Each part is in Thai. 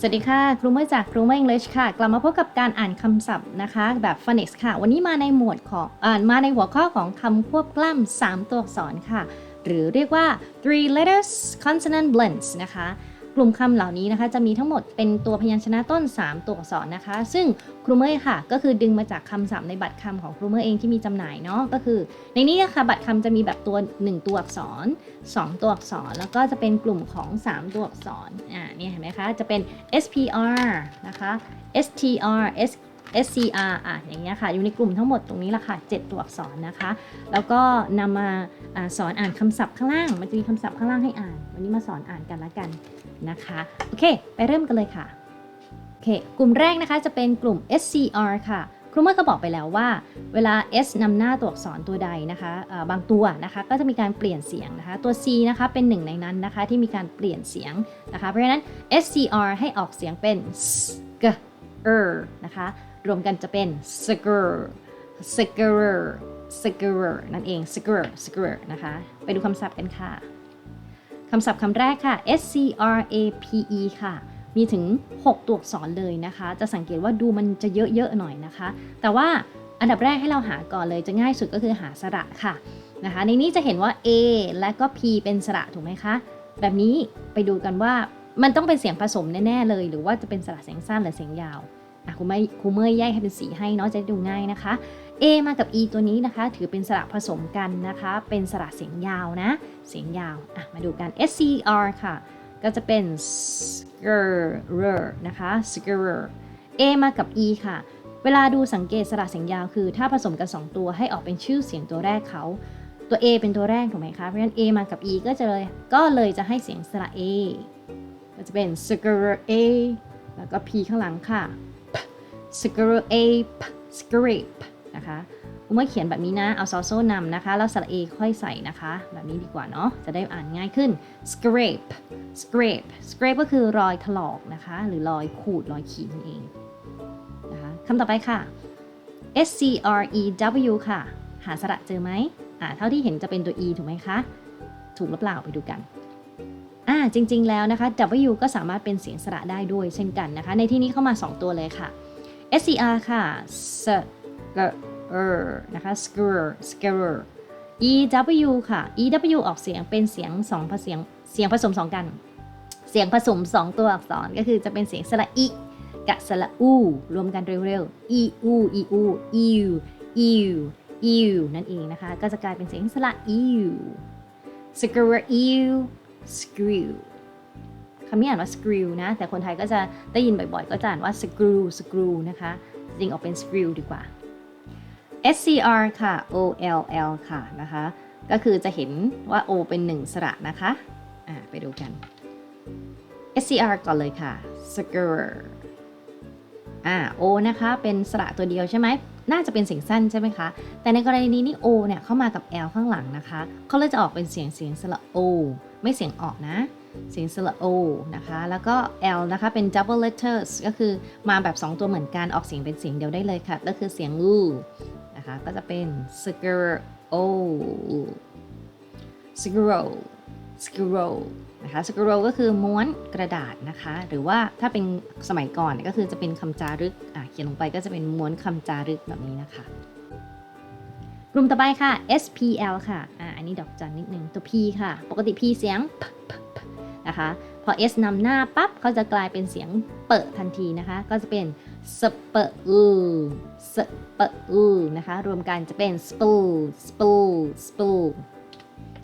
สวัสดีค่ะ ครูเมื่อจากครูเมื่อ English ค่ะ กลับมาพบกับการอ่านคำศัพท์นะคะ แบบ phonics ค่ะ วันนี้มาในหมวดของอ่านมาในหัวข้อของคำควบกล้ำ3 ตัวอักษรค่ะ หรือเรียกว่า three letters consonant blends นะคะ กลุ่มคำเหล่านี้นะคะ จะมีทั้งหมดเป็นตัวพยัญชนะต้น 3 ตัวอักษรนะคะ ซึ่งครูเมื่อค่ะ ก็คือดึงมาจากคำศัพท์ในบัตรคำของครูเมื่อเองที่มีจำหน่ายเนาะก็คือ ในนี้นะคะบัตรคำจะมีแบบตัว 1 ตัวอักษร 2 ตัวอักษร แล้วก็จะเป็นกลุ่มของ 3 ตัวอักษรอ่าเนี่ยเห็นไหมคะจะเป็น SPR นะคะ STR S SCR อะอย่างเงี้ยค่ะ อยู่ในกลุ่มทั้งหมดตรงนี้ละค่ะ 7 ตัวอักษรนะคะ แล้วก็นำมาอาสอนอ่านคำศัพท์ข้างล่าง มันจะมีคำศัพท์ข้างล่างให้อ่าน วันนี้มาสอนอ่านกันละกัน นะคะ โอเค ไปเริ่มกันเลยค่ะ โอเค กลุ่มแรกนะคะจะเป็นกลุ่ม SCR ค่ะ ครูเมื่อก็บอกไปแล้วว่า เวลา S นำหน้าตัวอักษรตัวใดนะคะบางตัวนะคะก็จะมีการเปลี่ยนเสียงนะคะ ตัว C นะคะเป็นหนึ่งในนั้นนะคะที่มีการเปลี่ยนเสียงนะคะ เพราะฉะนั้น SCR ให้ออกเสียงเป็น s g er นะคะ รวมกันจะเป็น sgur sgur sgur นั่นเอง sgur sgur นะคะ ไปดูคำศัพท์กันค่ะ คำศัพท์คำแรกค่ะ S C R A P E ค่ะ มีถึง 6 ตัวอักษรเลยนะคะ จะสังเกตว่าดูมันจะเยอะๆหน่อยนะคะ แต่ว่าอันดับแรกให้เราหาก่อนเลยจะง่ายสุดก็คือหาสระค่ะนะคะ ในนี้จะเห็นว่า A และก็ P เป็นสระถูกไหมคะ แบบนี้ไปดูกันว่ามันต้องเป็นเสียงผสมแน่ๆเลย หรือว่าจะเป็นสระเสียงสั้นหรือเสียงยาว ครูไม่ครูเมื่อยแยกให้เป็นสีให้เนาะจะได้ดูง่ายนะคะ A มากับ E ตัวนี้นะคะ ถือเป็นสระผสมกันนะคะ เป็นสระเสียงยาวนะ เสียงยาวอะมาดูกัน S C R ค่ะ ก็จะเป็น skrr นะคะ skrr A มากับ E ค่ะ เวลาดูสังเกตสระเสียงยาวคือ ถ้าผสมกัน 2 ตัวให้ออกเป็นชื่อเสียงตัวแรกเขา ตัว A เป็นตัวแรกถูกไหมคะ เพราะฉะนั้น A มากับ E ก็จะเลยก็เลยจะให้เสียงสระ A ก็จะเป็น skr A แล้วก็ P ข้างหลังค่ะ skr A p scrape นะคะเมื่อเขียนแบบนี้นะ เอาซอโซ่นำนะคะ แล้วสระเอค่อยใส่นะคะ แบบนี้ดีกว่าเนาะ จะได้อ่านง่ายขึ้น scrape scrape scrape ก็คือรอยถลอกนะคะ หรือรอยขูด รอยขีดนั่นเองนะคะคำต่อไปค่ะ S C R E W ค่ะ หาสระเจอไหมอ่า เท่าที่เห็นจะเป็นตัว E ถูกไหมคะ ถูกหรือเปล่าไปดูกันอ่าจริง ๆ แล้วนะคะ W ก็สามารถเป็นเสียงสระได้ด้วยเช่นกันนะคะ ในที่นี้เข้ามา 2 ตัวเลยค่ะ S C R ค่ะ s g er นะคะ s c r s c r E W ค่ะ E W ออกเสียงเป็นเสียงสองผสมเสียงผสมสองกัน เสียงผสม2ตัวอักษรก็คือจะเป็นเสียงสระอีกับสระอูรวมกันเร็วๆ e u e u e u e u e u นั่นเองนะคะ ก็จะกลายเป็นเสียงสระ e u screw u screw คำนี้อ่านว่า screw นะ แต่คนไทยก็จะได้ยินบ่อยๆ ก็จะอ่านว่า screw screw นะคะ จริงออกเป็น screw ดีกว่า SCR ค่ะ OLL ค่ะนะคะ ก็คือจะเห็นว่า O เป็นหนึ่งสระนะคะอ่าไปดูกัน SCR ก่อนเลยค่ะ scr อ่า O นะคะเป็นสระตัวเดียวใช่ไหมน่าจะเป็นเสียงสั้นใช่ไหมคะ แต่ในกรณีนี้นี่ O เนี่ยเข้ามากับ L ข้างหลังนะคะ เขาเลยจะออกเป็นเสียงเสียงสระ O ไม่เสียงออกนะ เสียงสระ O นะคะ แล้วก็ L นะคะเป็น double letters ก็คือมาแบบ 2 ตัวเหมือนกัน ออกเสียงเป็นเสียงเดียวได้เลยค่ะ ก็คือเสียง U นะคะ ก็จะเป็น s c r o screw screw นะคะ screw ก็คือม้วนกระดาษนะคะ หรือว่าถ้าเป็นสมัยก่อนก็คือจะเป็นคำจารึกเขียนลงไปก็จะเป็นม้วนคำจารึกแบบนี้นะคะกลุ่มต่อไปค่ะ SPL ค่ะอ่าอันนี้ดอกจันนิดนึงตัว P ค่ะ ปกติ P เสียง p p p นะคะ พอ S นำหน้าปั๊บเขาจะกลายเป็นเสียงเปิดทันทีนะคะ ก็จะเป็นสเปอือสเปอือนะคะ รวมกันจะเป็น spool spool spool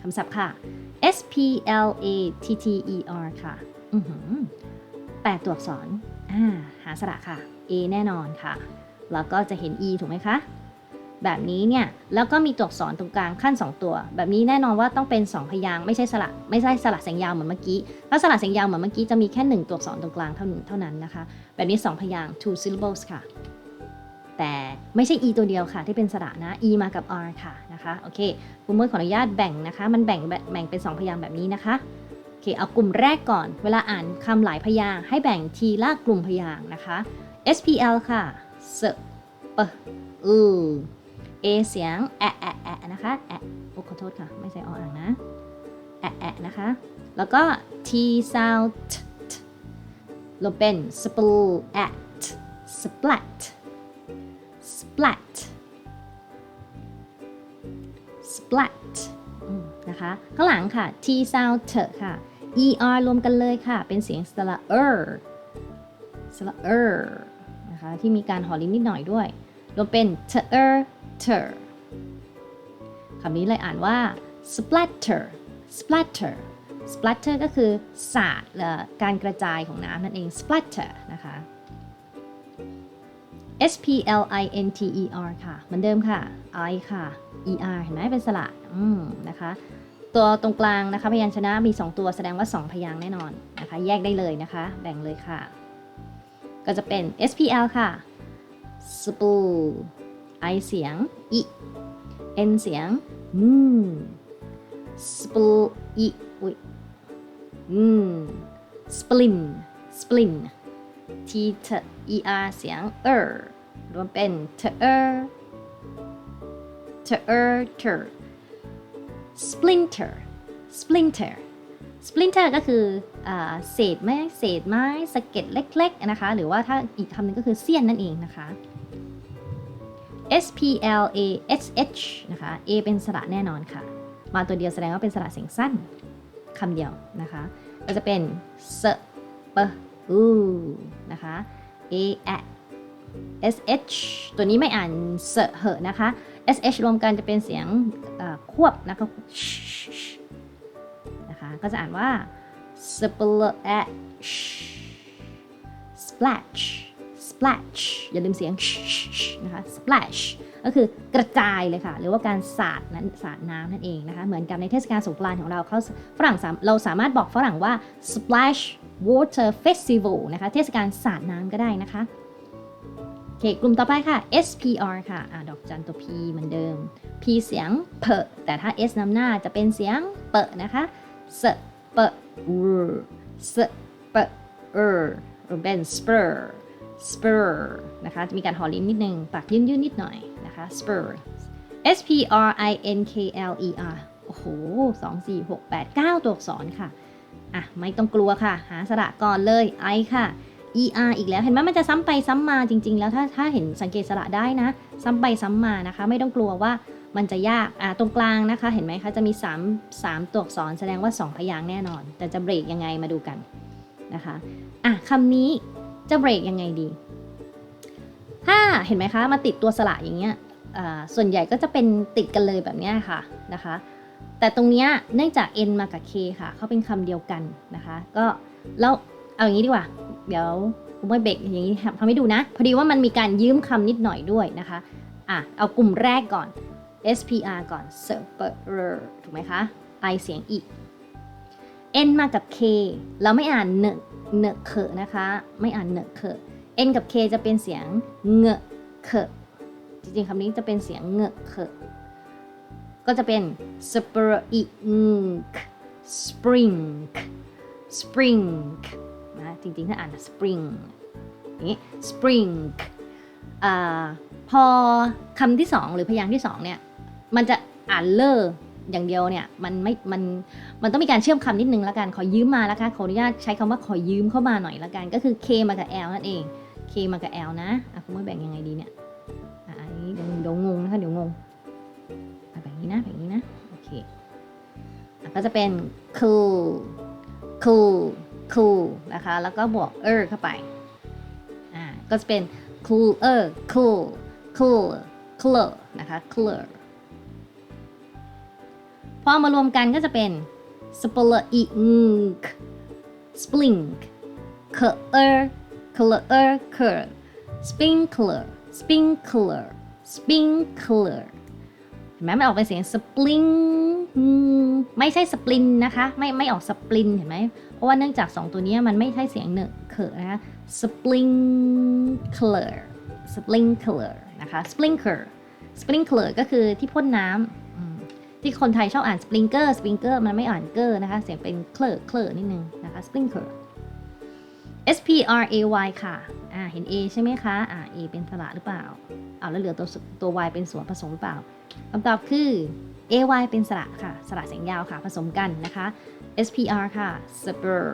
คำศัพท์ค่ะ S P L A T T E R ค่ะแปดตัวอักษร หาสระค่ะ A แน่นอนค่ะ แล้วก็จะเห็น E ถูกไหมคะ แบบนี้เนี่ยแล้วก็มีตัวอักษรตรงกลางขั้น 2 ตัว แบบนี้แน่นอนว่าต้องเป็น 2 พยางไม่ใช่สระไม่ใช่สระเสียงยาวเหมือนเมื่อกี้ถ้าสระเสียงยาวเหมือนเมื่อกี้จะมีแค่ 1 ตัวอักษรตรงกลางเท่านั้นเท่านั้นนะคะ แบบนี้ 2 พยาง two syllables ค่ะ แต่ไม่ใช่ e ตัวเดียวค่ะ ที่เป็นสระนะ e มากับ r ค่ะนะคะโอเคคุณมือขออนุญาตแบ่งนะคะ มันแบ่งแบ่งเป็น 2 พยางแบบนี้นะคะโอเคเอากลุ่มแรกก่อน เวลาอ่านคำหลายพยางให้แบ่งทีละกลุ่มพยางนะคะ SPL ค่ะ s p u A เอเสียงแอะแอะแอะนะคะแอะโอ้ขอโทษค่ะ ไม่ใช่ออ่างนะแอะแอะนะคะ แล้วก็ T sound t t รวมเป็น splat splat splat splat นะคะ ข้างหลังค่ะ t sound t ค่ะ er รวมกันเลยค่ะ เป็นเสียงสระเออสระเออนะคะ ที่มีการหอลิ้นนิดหน่อยด้วย รวมเป็น t er er คำนี้เลยอ่านว่า splatter splatter splatter ก็คือสาดเอ่อการกระจายของน้ำนั่นเอง splatter นะคะ S P L I N T E R ค่ะเหมือนเดิมค่ะ I ค่ะ E R เห็นไหมเป็นสระอืมนะคะ ตัวตรงกลางนะคะ พยัญชนะมี 2 ตัวแสดงว่า 2 พยางค์แน่นอนนะคะ แยกได้เลยนะคะ แบ่งเลยค่ะ ก็จะเป็น S P L ค่ะ spool I เสียง E N เสียงอืม spool E อุ้ยอืม splin splin T T E R เสียง er รวมเป็น t er t er ter splinter splinter splinter ก็คืออเศษไม้เศษไม้สะเก็ดเล็ก ๆ นะคะ หรือว่าถ้าอีกคำหนึงก็คือเสี้ยนนั่นเองนะคะ S P L A S H นะคะ A เป็นสระแน่นอนค่ะ มาตัวเดียวแสดงว่าเป็นสระเสียงสั้นคำเดียวนะคะก็จะเป็น s p u นะคะ A A S H ตัวนี้ไม่อ่านเสเหอะนะคะ S H รวมกันจะเป็นเสียงควบนะคะนะคะ ก็จะอ่านว่า splash splash splash อย่าลืมเสียงนะคะ splash ก็คือกระจายเลยค่ะ หรือว่าการสาดนั้นสาดน้ำนั่นเองนะคะ เหมือนกับในเทศกาลสงกรานต์ของเราเขาฝรั่งเราสามารถบอกฝรั่งว่า splash water festival นะคะ เทศกาลสาดน้ำก็ได้นะคะโอเคกลุ่มต่อไปค่ะ SPR ค่ะอ่าดอกจันตัว P เหมือนเดิม P เสียงเพแต่ถ้า S นำหน้าจะเป็นเสียงเปนะคะสเปะอสเปะเออรวมเป็น spur spur นะคะ จะมีการหอลิ้นนิดนึง ปากยื่นยื่นๆนิดหน่อยนะคะ spur S P R I N K L E R โอ้โหสองสี่หกแปดเก้าตัวอักษรค่ะ อะ ไม่ต้องกลัวค่ะ หาสระก่อนเลย I ค่ะ er อีกแล้ว เห็นไหมมันจะซ้ำไปซ้ำมาจริง ๆ แล้วถ้าถ้าเห็นสังเกตสระได้นะ ซ้ำไปซ้ำมานะคะ ไม่ต้องกลัวว่ามันจะยาก อ่า ตรงกลางนะคะ เห็นไหมคะ จะมี 3 3 ตัวอักษรแสดงว่า 2 พยางค์แน่นอน แต่จะเบรกยังไงมาดูกันนะคะ อะคำนี้ จะเบรกยังไงดี ถ้าเห็นไหมคะ มาติดตัวสระอย่างเงี้ยส่วนใหญ่ก็จะเป็นติดกันเลยแบบเนี้ยค่ะนะคะ แต่ตรงเนี้ยเนื่องจาก n มากับ k ค่ะ เขาเป็นคำเดียวกันนะคะ ก็แล้วเอาอย่างนี้ดีกว่า เดี๋ยวคุณไม่เบรกอย่างนี้ทำให้ดูนะ พอดีว่ามันมีการยืมคำนิดหน่อยด้วยนะคะอะเอากลุ่มแรกก่อน SPR ก่อน server ถูกไหมคะ I เสียงอี N มากับ K เราไม่อ่านเนเนเคนะคะ ไม่อ่านเนเคอะ N กับ K จะเป็นเสียงเงเคจริงๆคำนี้จะเป็นเสียงเงเคก็จะเป็น spring spring spring นะจริงๆ ถ้าอ่าน spring นี้ spring อ่าพอคำที่สองหรือพยางค์ที่สองเนี่ย มันจะอ่านเลอ อย่างเดียวเนี่ยมันไม่มันมันต้องมีการเชื่อมคำนิดนึงล้วกันขอยืมมาล้วค่ะขออนุญาตใช้คำว่าขอยืมเข้ามาหน่อยล้วกันก็คือ K มากับ L นั่นเอง K มากับ L นะอะคุณไม่แบ่งยังไงดีเนี่ยอะอันนี้เดี๋ยวเดี๋ยวงงนะคะเดี๋ยวงงอะแบบนี้นะแบบนี้นะโอเคอะก็จะเป็น cool cool cool นะคะแล้วก็บวก er เข้าไปอ่าก็จะเป็น cooler cool cool cooler นะคะ cooler พอมารวมกันก็จะเป็น spling spling cooler cooler cur sprinkler sprinkler sprinkler เห็นไหมมันออกเป็นเสียง spling ไม่ใช่ splin นะคะ ไม่ไม่ออก splin เห็นไหม เพราะว่าเนื่องจาก 2 ตัวนี้มันไม่ใช่เสียงเนอะเคอะนะคะ sprinkler sprinkler นะคะ sprinkler sprinkler ก็คือที่พ่นน้ำ ที่คนไทยชอบอ่าน sprinkler sprinkler มันไม่อ่านเกอร์นะคะ เสียงเป็นเคลอเคลอนิดนึงนะคะ sprinkler S P R A Y ค่ะ อ่า เห็น A ใช่ไหมคะ อ่า A เป็นสระหรือเปล่าเอาแล้วเหลือตัวตัว Y เป็นส่วนผสมหรือเปล่าคำตอบคือ A Y เป็นสระค่ะ สระเสียงยาวค่ะ ผสมกันนะคะ S P R ค่ะ spur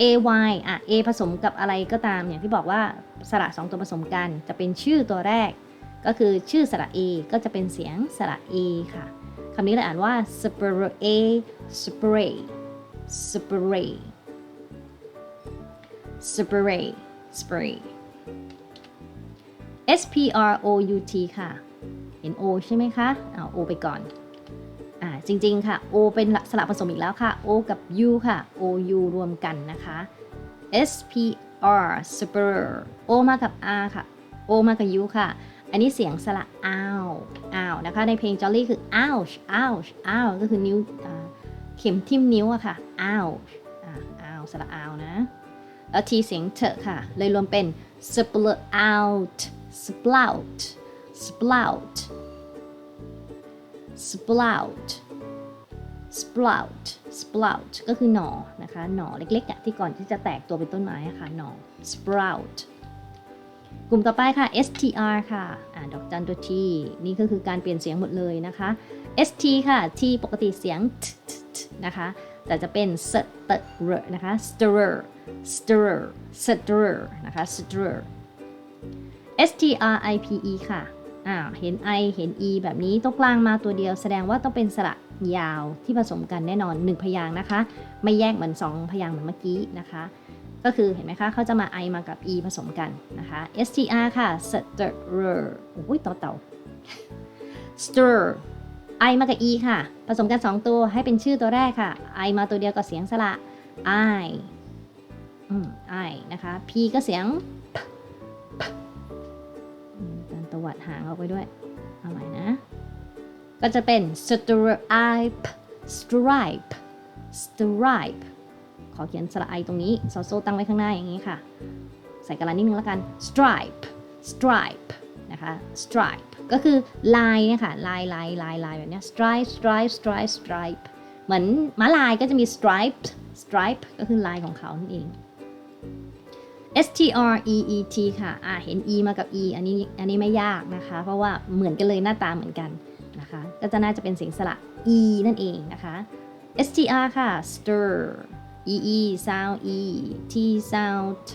a y อะ a ผสมกับอะไรก็ตาม อย่างที่บอกว่าสระสองตัวผสมกัน จะเป็นชื่อตัวแรก ก็คือชื่อสระ a ก็จะเป็นเสียงสระ a ค่ะคำนี้เราอ่านว่า spray spray spray spray spray S P R O U T ค่ะ เห็น O ใช่ไหมคะเอา O ไปก่อนอ่าจริง ๆ ค่ะ O เป็นสระผสมอีกแล้วค่ะ O กับ U ค่ะ O U รวมกันนะคะ S P R spur O มากับ R ค่ะ O มากับ U ค่ะ อันนี้เสียงสระอ้าวอ้าวนะคะ ในเพลง Jolly คือ ouch ouch อ้าวก็คือนิ้วเข็มทิ่มนิ้วอะค่ะอ่าวอ้าวสระอ้าวนะ แล้วทีเสียงเถอะค่ะ เลยรวมเป็น split out sprout sprout sprout sprout sprout ก็คือหน่อนะคะ หน่อเล็กๆอะที่ก่อนที่จะแตกตัวเป็นต้นไม้ค่ะ หน่อ sprout กลุ่มต่อไปค่ะ str ค่ะอ่าดอกจันตัว t นี่ก็คือการเปลี่ยนเสียงหมดเลยนะคะ st ค่ะ t ปกติเสียง t นะคะ แต่จะเป็น s t r นะคะ stir stir stir นะคะ stir S T R I P E ค่ะอ่าเห็น I เห็น E แบบนี้ตรงกลางมาตัวเดียวแสดงว่าต้องเป็นสระยาวที่ผสมกันแน่นอน 1 พยางค์นะคะ ไม่แยกเหมือน 2 พยางค์เหมือนเมื่อกี้นะคะ ก็คือเห็นไหมคะเขาจะมา I มากับ E ผสมกันนะคะ S T R ค่ะ stir โอ้ยต่อเต่า stir I มากับ E ค่ะ ผสมกัน 2 ตัวให้เป็นชื่อตัวแรกค่ะ I มาตัวเดียวกับเสียงสระ I อืม I นะคะ P ก็เสียงการตวัดหางออกไปด้วย เอาใหม่นะ ก็จะเป็น stripe stripe stripe อเขียนสระไอตรงนี้โซโซตั้งไว้ข้างหน้าอย่างนี้ค่ะ ใส่กระดาษนิดนึงแล้วกัน stripe stripe นะคะ stripe ก็คือลายเนี่ยค่ะลายลายลายลายแบบนี้ stripe stripe stripe stripe เหมือนม้าลายก็จะมี stripe stripe ก็คือลายของเขานั่นเอง S T R E E T ค่ะ อ่า เห็น E มากับ E อันนี้ อันนี้ไม่ยากนะคะ เพราะว่าเหมือนกันเลยหน้าตาเหมือนกันนะคะ ก็จะน่าจะเป็นเสียงสระ E นั่นเองนะคะ S T R ค่ะ stir E E sound E T sound T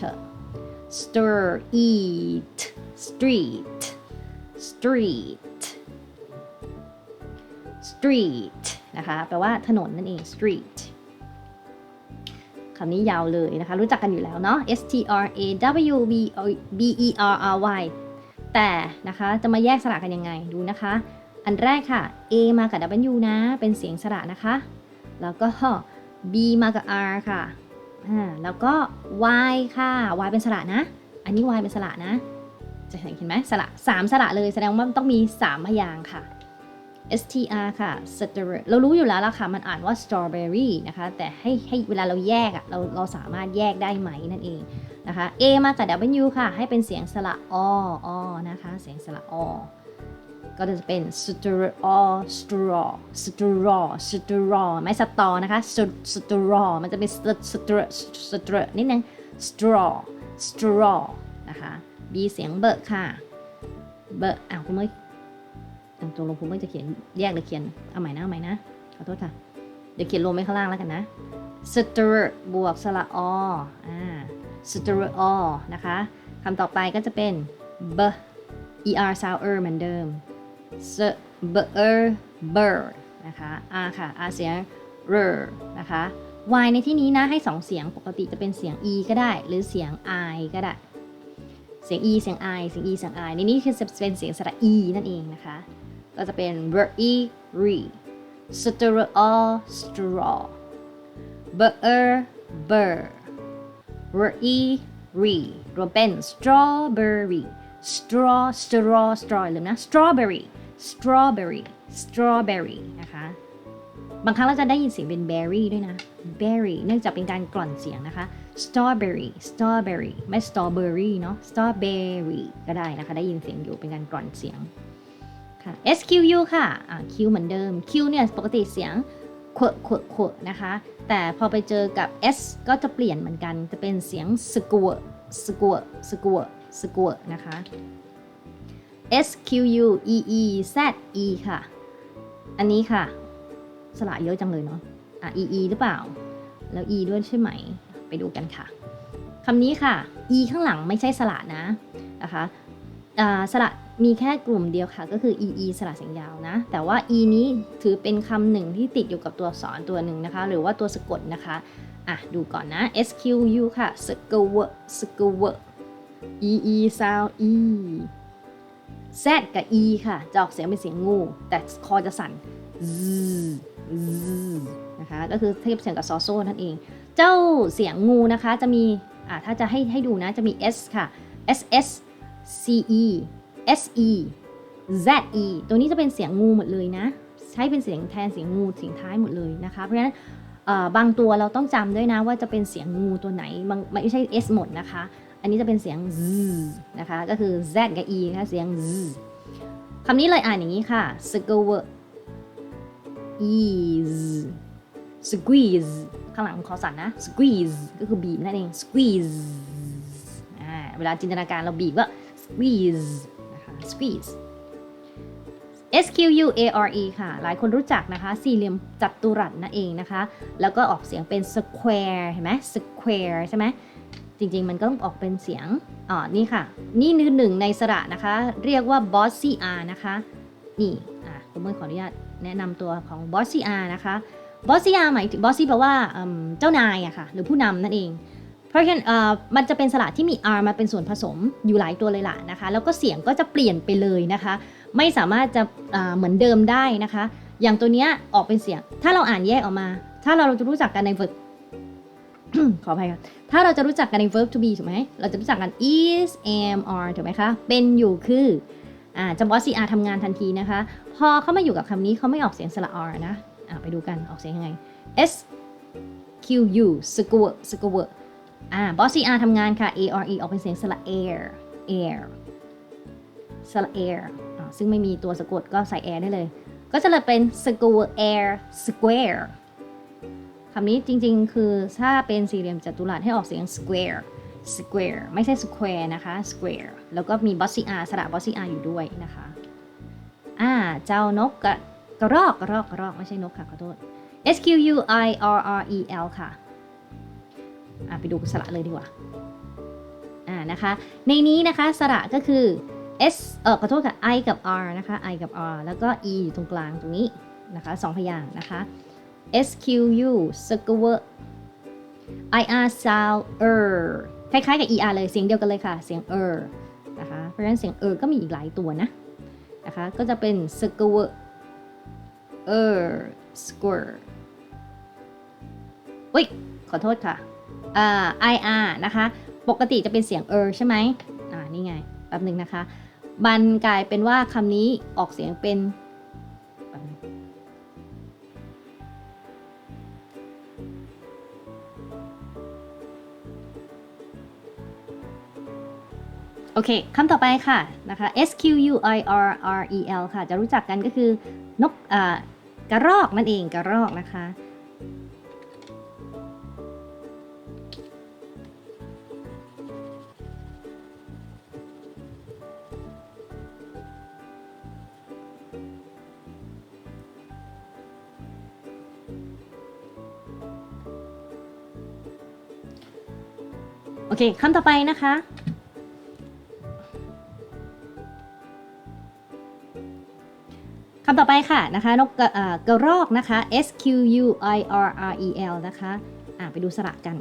stir eat street street street นะคะแปลว่าถนนนั่นเอง street คำนี้ยาวเลยนะคะ รู้จักกันอยู่แล้วเนาะ S T R A W B B E R R Y แต่นะคะจะมาแยกสระกันยังไงดูนะคะ อันแรกค่ะ A มากับ W นะ เป็นเสียงสระนะคะ แล้วก็ B มากับ R ค่ะอ่าแล้วก็ Y ค่ะ Y เป็นสระนะ อันนี้ Y เป็นสระนะ จะเห็นไหมสระสามสระเลยแสดงว่าต้องมี 3 พยางค์ค่ะ str ค่ะ str เรารู้อยู่แล้วละค่ะ มันอ่านว่า strawberry นะคะ แต่ให้ให้เวลาเราแยกอะเราเราสามารถแยกได้ไหมนั่นเองนะคะ a มากับ w ค่ะ ให้เป็นเสียงสระออนะคะ เสียงสระอ ก็จะเป็น straw straw straw straw ไม่สตอนะคะ straw มันจะเป็น straw straw นิดนึง straw straw นะคะ b เสียงเบอร์ค่ะ เบอร์อ้าวคุณเมย์ตั้งตัวลงคุณเมย์จะเขียนแยกหรือเขียน เอาใหม่นะเอาใหม่นะ ขอโทษค่ะ เดี๋ยวเขียนลงไว้ข้างล่างแล้วกันนะ stir บวกสระออ่า stir o นะคะคำต่อไปก็จะเป็น b er sound er เหมือนเดิม s b r b r นะคะ r ค่ะ r เสียง r นะคะ y ในที่นี้นะให้สองเสียงปกติจะเป็นเสียง e ก็ได้ หรือเสียง i ก็ได้ เสียง e เสียง i เสียง e เสียง i ในนี้คือจะเป็นเสียงสระ e นั่นเองนะคะ ก็จะเป็น r e re straw straw b r ber r e re รวมเป็น strawberry straw straw straw ลืมนะ strawberry strawberry strawberry นะคะ บางครั้งเราจะได้ยินเสียงเป็น berry ด้วยนะ berry เนื่องจากเป็นการกล่อนเสียงนะคะ strawberry strawberry ไม่ strawberry เนาะ strawberry ก็ได้นะคะ ได้ยินเสียงอยู่เป็นการกล่อนเสียงค่ะ squ ค่ะอ่า q เหมือนเดิม q เนี่ยปกติเสียงขวขวขวนะคะ แต่พอไปเจอกับ s ก็จะเปลี่ยนเหมือนกัน จะเป็นเสียง squir squir squir squir นะคะ s q u e e z e ค่ะ อันนี้ค่ะ สระเยอะจังเลยเนาะอะ e e หรือเปล่า แล้ว e ด้วยใช่ไหม ไปดูกันค่ะคำนี้ค่ะ e ข้างหลังไม่ใช่สระนะนะคะอ่าสระมีแค่กลุ่มเดียวค่ะ ก็คือ e e สระเสียงยาวนะ แต่ว่า e นี้ถือเป็นคำหนึ่งที่ติดอยู่กับตัวอักษรตัวหนึ่งนะคะ หรือว่าตัวสะกดนะคะ อะ ดูก่อนนะ s q u ค่ะ s q w s q w e e sound e z กับ e ค่ะ จะออกเสียงเป็นเสียงงู แต่คอจะสั่น z นะคะก็คือเทียบเสียงกับซอโซนั่นเอง เจ้าเสียงงูนะคะจะมีอ่าถ้าจะให้ให้ดูนะจะมี s ค่ะ s s c e s e z e ตัวนี้จะเป็นเสียงงูหมดเลยนะ ใช้เป็นเสียงแทนเสียงงูเสียงท้ายหมดเลยนะคะ เพราะฉะนั้นบางตัวเราต้องจำด้วยนะว่าจะเป็นเสียงงูตัวไหนบางไม่ใช่ s หมดนะคะ อันนี้จะเป็นเสียง z นะคะ ก็คือ z กับ e นะคะเสียง z คำนี้เลยอ่านอย่างนี้ค่ะ s q u r ease squeeze ข้างหลังคอสั่นนะ squeeze ก็คือบีบนั่นเอง squeeze อ่าเวลาจินตนาการเราบีบก็ squeeze นะคะ squeeze S Q U A R E ค่ะ หลายคนรู้จักนะคะ สี่เหลี่ยมจัตุรัสนั่นเองนะคะ แล้วก็ออกเสียงเป็น square เห็นไหม square ใช่ไหม จริงๆ มันก็ต้องออกเป็นเสียงอ๋อนี่ค่ะ นี่คือหนึ่งในสระนะคะ เรียกว่า bossy R นะคะ นี่อะคุณเมื่อขออนุญาตแนะนำตัวของ bossy R นะคะ bossy R หมายถึง bossy แปลว่าเจ้านายอะค่ะ หรือผู้นำนั่นเอง เพราะฉะนั้นมันจะเป็นสระที่มี R มาเป็นส่วนผสมอยู่หลายตัวเลยล่ะนะคะ แล้วก็เสียงก็จะเปลี่ยนไปเลยนะคะ ไม่สามารถจะเหมือนเดิมได้นะคะ อย่างตัวเนี้ยออกเป็นเสียง ถ้าเราอ่านแยกออกมา ถ้าเราจะรู้จักกันใน ขออภัยค่ะ ถ้าเราจะรู้จักกันใน verb to be ถูกไหม เราจะรู้จักกัน is am are ถูกไหมคะ เป็นอยู่คืออ่าจะ bossy r ทำงานทันทีนะคะ พอเขามาอยู่กับคำนี้เขาไม่ออกเสียงสระ r นะอ่าไปดูกันออกเสียงยังไง s q u squir squir อ่า bossy r ทำงานค่ะ a r e ออกเป็นเสียงสระ air air สระ air อ่าซึ่งไม่มีตัวสะกดก็ใส่ air ได้เลย ก็จะเลยเป็น square air square ำนี้จริงๆ คือถ้าเป็นสี่เหลี่ยมจัตุรัสให้ออกเสียง square square ไม่ใช่ square นะคะ square แล้วก็มี bossy r สระ bossy r อยู่ด้วยนะคะ อ่า เจ้านกกระกระรอกกระรอกกระรอก ไม่ใช่นกค่ะ ขอโทษ S Q U I R R E L ค่ะ อ่าไปดูสระเลยดีกว่า อ่านะคะ ในนี้นะคะสระก็คือ S เออขอโทษค่ะ I กับ R นะคะ I กับ R แล้วก็ E อยู่ตรงกลางตรงนี้นะคะสองพยางค์นะคะ S Q U s q u r I R sound er คล้ายๆกับ E R เลยเสียงเดียวกันเลยค่ะ เสียง er นะคะเพราะฉะนั้นเสียง er ก็มีอีกหลายตัวนะนะคะก็จะเป็น s q u r er square อุ้ยขอโทษค่ะอ่า IR นะคะ ปกติจะเป็นเสียง er ใช่ไหมอ่านี่ไงแป๊บหนึ่งนะคะ มันกลายเป็นว่าคำนี้ออกเสียงเป็น โอเคคำต่อไปค่ะนะคะ S Q U I R R E L ค่ะ จะรู้จักกันก็คือนกอกระรอกนั่นเองกระรอกนะคะ โอเคคำต่อไปนะคะ ต่อไปค่ะนะคะนกกระกระรอกนะคะ S Q U I R R E L นะคะอะไปดูสระกัน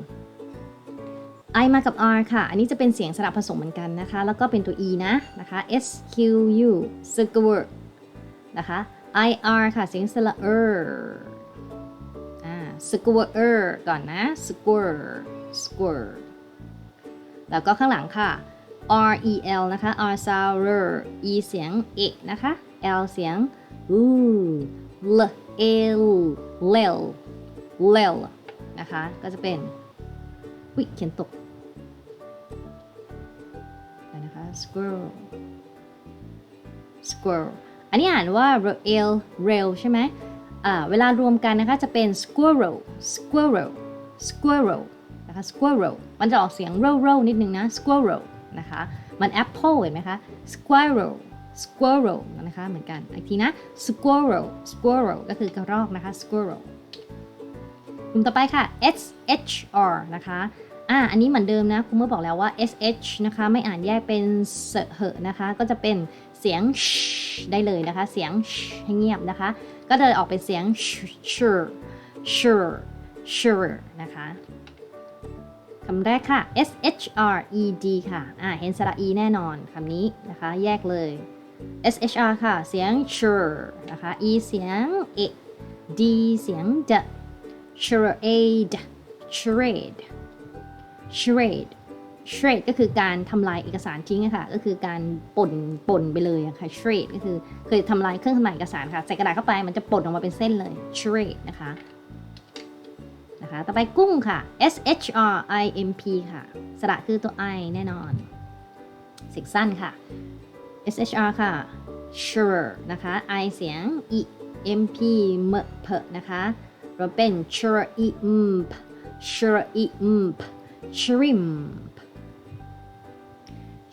I มากับ R ค่ะ อันนี้จะเป็นเสียงสระผสมเหมือนกันนะคะ แล้วก็เป็นตัว E นะนะคะ S Q U squir นะคะ I R ค่ะ เสียงสระ er อ่า squir ก่อนนะ squir s q u r แล้วก็ข้างหลังค่ะ R E L นะคะ R sound r E เสียงเอนะคะ L เสียง L L lel lel นะคะ ก็จะเป็นวิเขียนตกนะคะ squirrel squirrel อันนี้อ่านว่า rail rail ใช่ไหมอ่าเวลารวมกันนะคะ จะเป็น squirrel squirrel squirrel นะคะ squirrel มันจะออกเสียง roll roll นิดนึงนะ squirrel นะคะ มัน apple เห็นไหมคะ squirrel squirrel นะคะเหมือนกันอีกทีนะ squirrel squirrel ก็คือกระรอกนะคะ squirrel กลุ่มต่อไปค่ะ SHR นะคะอ่าอันนี้เหมือนเดิมนะคุณเมื่อบอกแล้วว่า SH นะคะไม่อ่านแยกเป็นเสอะเหอะนะคะก็จะเป็นเสียง sh ได้เลยนะคะ เสียง sh ให้เงียบนะคะ ก็จะออกเป็นเสียง sure sure sure นะคะคำแรกค่ะ S H R E D ค่ะ อ่า เห็นสระ E แน่นอนคำนี้นะคะ แยกเลย S H R ค่ะ เสียง sure นะคะ E เสียง e D เสียง d charade charade charade charade ก็คือการทำลายเอกสารทิ้งค่ะ ก็คือการป่นป่นไปเลยค่ะ charade ก็คือเคยทำลายเครื่องทำลายเอกสารค่ะ ใส่กระดาษเข้าไปมันจะป่นออกมาเป็นเส้นเลย charade นะคะนะคะ ต่อไปกุ้งค่ะ S H R I M P ค่ะ สระคือตัว I แน่นอน เสียงสั้นค่ะ S H R ค่ะ sure นะคะ I เสียง E M P เมเพนะคะเราเป็น shrimp shrimp shrimp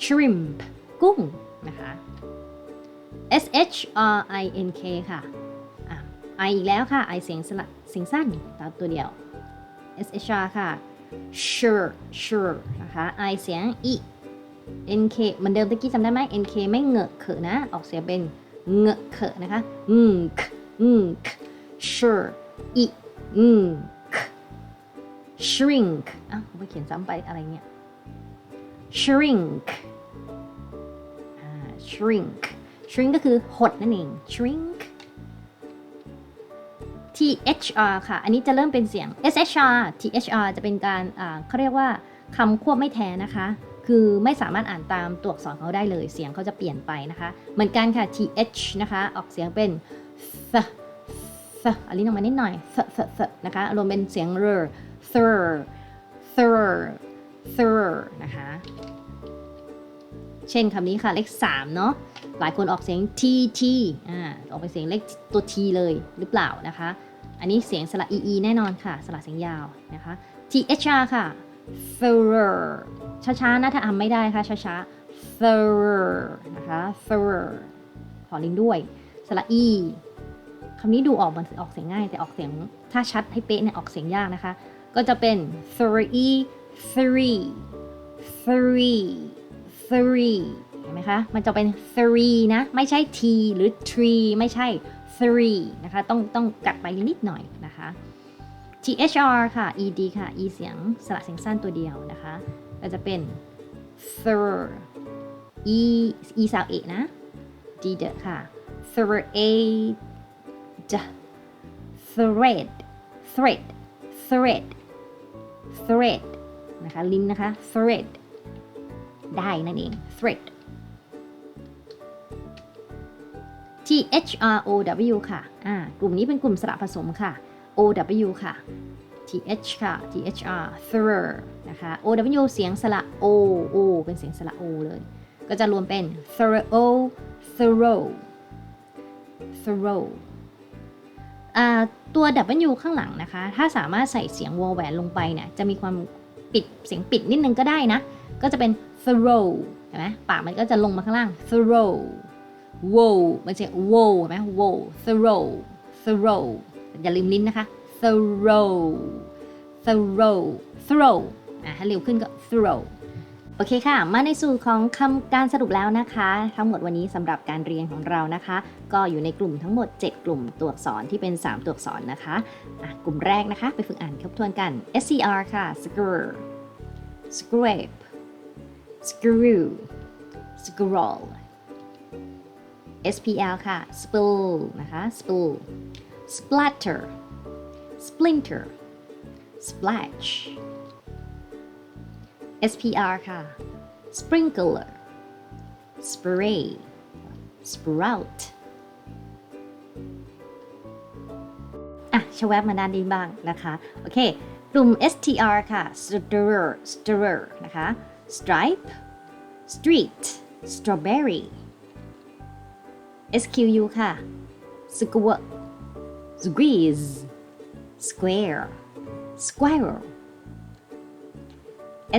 shrimp กุ้งนะคะ S H R I N K ค่ะอะ I อีกแล้วค่ะ I เสียงสระเสียงสั้นตัดตัวเดียว S H R ค่ะ sure sure นะคะ I เสียง E NK เหมือนเดิมตะกี้จำได้ไหม NK ไม่เงอะเขอะนะ ออกเสียงเป็นเงอะเขอะนะคะ อืมคอืมค sure E อืมค shrink อะผมไปเขียนซ้ำไปอะไรเงี้ย shrink shrink shrink ก็คือหดนั่นเอง shrink THR ค่ะ อันนี้จะเริ่มเป็นเสียง SHR THR จะเป็นการเขาเรียกว่าคำควบไม่แท้นะคะ คือไม่สามารถอ่านตามตัวอักษรเขาได้เลย เสียงเขาจะเปลี่ยนไปนะคะ เหมือนกันค่ะ TH นะคะ ออกเสียงเป็น th th อันนี้ออกมานิดหน่อย th th th นะคะ รวมเป็นเสียง r thr thr thr นะคะ เช่นคำนี้ค่ะ เลข 3 เนาะ หลายคนออกเสียง t t อ่า ออกเป็นเสียงเลขตัว t เลยหรือเปล่านะคะ อันนี้เสียงสระ e e แน่นอนค่ะ สระเสียงยาวนะคะ t h r ค่ะ thur ช้าๆนะถ้าอ่านไม่ได้ค่ะช้าๆ thur นะคะ thur ขอลิงด้วยสระ e คำนี้ดูออกมันออกเสียงง่ายแต่ออกเสียงถ้าชัดให้เป๊ะเนี่ยออกเสียงยากนะคะ ก็จะเป็น three three three three เห็นไหมคะ มันจะเป็น three นะ ไม่ใช่ t หรือ tree ไม่ใช่ three นะคะ ต้องต้องกัดไปนิดหน่อยนะคะ thr ค่ะ ed ค่ะ e เสียงสระเสียงสั้นตัวเดียวนะคะก็จะเป็น thr e e สาวเอกนะ d เดค่ะ thur a d thread thread thread thread นะคะ ลิ้นนะคะ thread ได้นั่นเอง thread T H R O W ค่ะ อ่า กลุ่มนี้เป็นกลุ่มสระผสมค่ะ O W ค่ะ T H ค่ะ T H R thrower นะคะ O W เสียงสระ O O เป็นเสียงสระ O เลย ก็จะรวมเป็น thorough thorough thorough ตัว W ข้างหลังนะคะ ถ้าสามารถใส่เสียงวอลแหวนลงไปเนี่ย จะมีความปิดเสียงปิดนิดนึงก็ได้นะ ก็จะเป็น thorough เห็นไหมปากมันก็จะลงมาข้างล่าง thorough wow มันเสียง wow เห็นไหม wow thorough thorough อย่าลืมลิ้นนะคะ thorough thorough thorough อะถ้าเร็วขึ้นก็ thorough โอเคค่ะ มาในสู่ของคำการสรุปแล้วนะคะ ทั้งหมดวันนี้สำหรับการเรียนของเรานะคะ ก็อยู่ในกลุ่มทั้งหมด 7 กลุ่มตัวอักษรที่เป็น 3 ตัวอักษรนะคะะกลุ่มแรกนะคะ ไปฝึกอ่านทบทวนกัน scr ค่ะ screw scrape screw scroll SPL ค่ะ spill นะคะ spill splatter splinter splash SPR ค่ะ sprinkler spray sprout อ่ะชะแวบมาด้านนี้บ้างนะคะ โอเค กลุ่ม STR ค่ะ stirrer stirrer นะคะ stripe street strawberry SQU ค่ะ squat squeeze square squirrel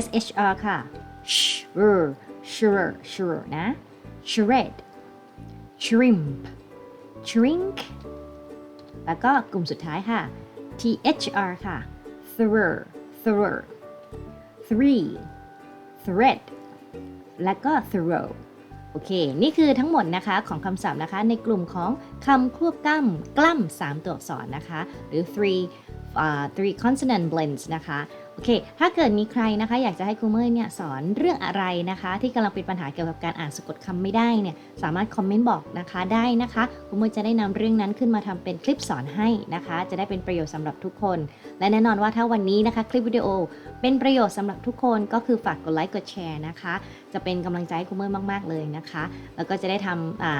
SHR ค่ะ sure sure sure นะ shred shrimp shrink แล้วก็กลุ่มสุดท้ายค่ะ thr ค่ะ through through three thread และก็ throw โอเค นี่คือทั้งหมดนะคะของคำศัพท์นะคะ ในกลุ่มของคำควบกล้ำกล้ำ3 ตัวอักษรนะคะ หรือ three uh, three consonant blends นะคะ โอเค ถ้าเกิดมีใครนะคะ อยากจะให้ครูเมย์เนี่ยสอนเรื่องอะไรนะคะ ที่กำลังเป็นปัญหาเกี่ยวกับการอ่านสะกดคำไม่ได้เนี่ย สามารถคอมเมนต์บอกนะคะได้นะคะ ครูเมย์จะได้นำเรื่องนั้นขึ้นมาทำเป็นคลิปสอนให้นะคะ จะได้เป็นประโยชน์สำหรับทุกคน และแน่นอนว่าถ้าวันนี้นะคะคลิปวิดีโอเป็นประโยชน์สำหรับทุกคนก็คือฝากกดไลค์กดแชร์นะคะ จะเป็นกำลังใจให้คุณเมย์มาก ๆ เลยนะคะ แล้วก็จะได้ท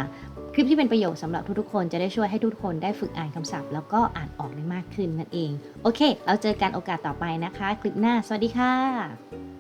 ำคลิปที่เป็นประโยชน์สำหรับทุกๆคนจะได้ช่วยให้ทุกคนได้ฝึกอ่านคำศัพท์ แล้วก็อ่านออกได้มากขึ้นนั่นเอง โอเค เราเจอกันโอกาสต่อไปนะคะ คลิปหน้า สวัสดีค่ะ